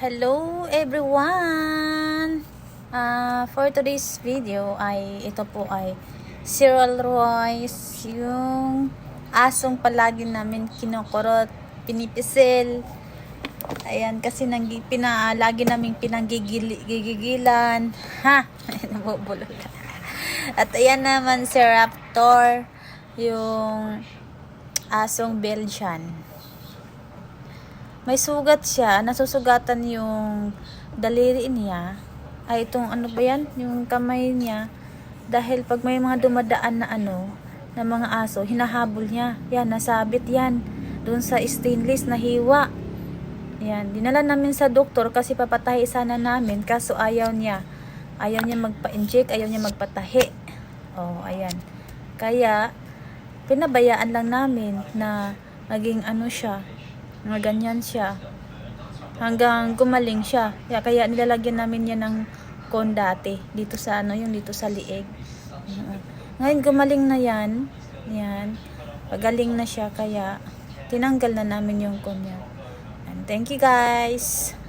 Hello everyone! Ah, for today's video ay ito po ay Cyril Royce, yung asong palagi namin kinukurot, pinipisil. Ayan, kasi nang pina, lagi pinanggigigilan. Ha? Nabubulol. At ayan naman si Raptor, yung asong Belgian may sugat siya, nasusugatan yung daliri niya. Ay, itong ano ba yan? Yung kamay niya. Dahil pag may mga dumadaan na ano, na mga aso, hinahabol niya. Yan, nasabit yan. Doon sa stainless na hiwa. Yan, dinala namin sa doktor kasi papatahi sana namin. Kaso ayaw niya. Ayaw niya magpa-inject, ayaw niya magpatahi. Oh, ayan. Kaya, pinabayaan lang namin na maging ano siya, mga ganyan siya. Hanggang gumaling siya. Kaya, kaya nilalagyan namin yan ng kondate dito sa ano, yung dito sa liig. Ngayon gumaling na yan. Yan. Pagaling na siya kaya tinanggal na namin yung konya. And thank you guys.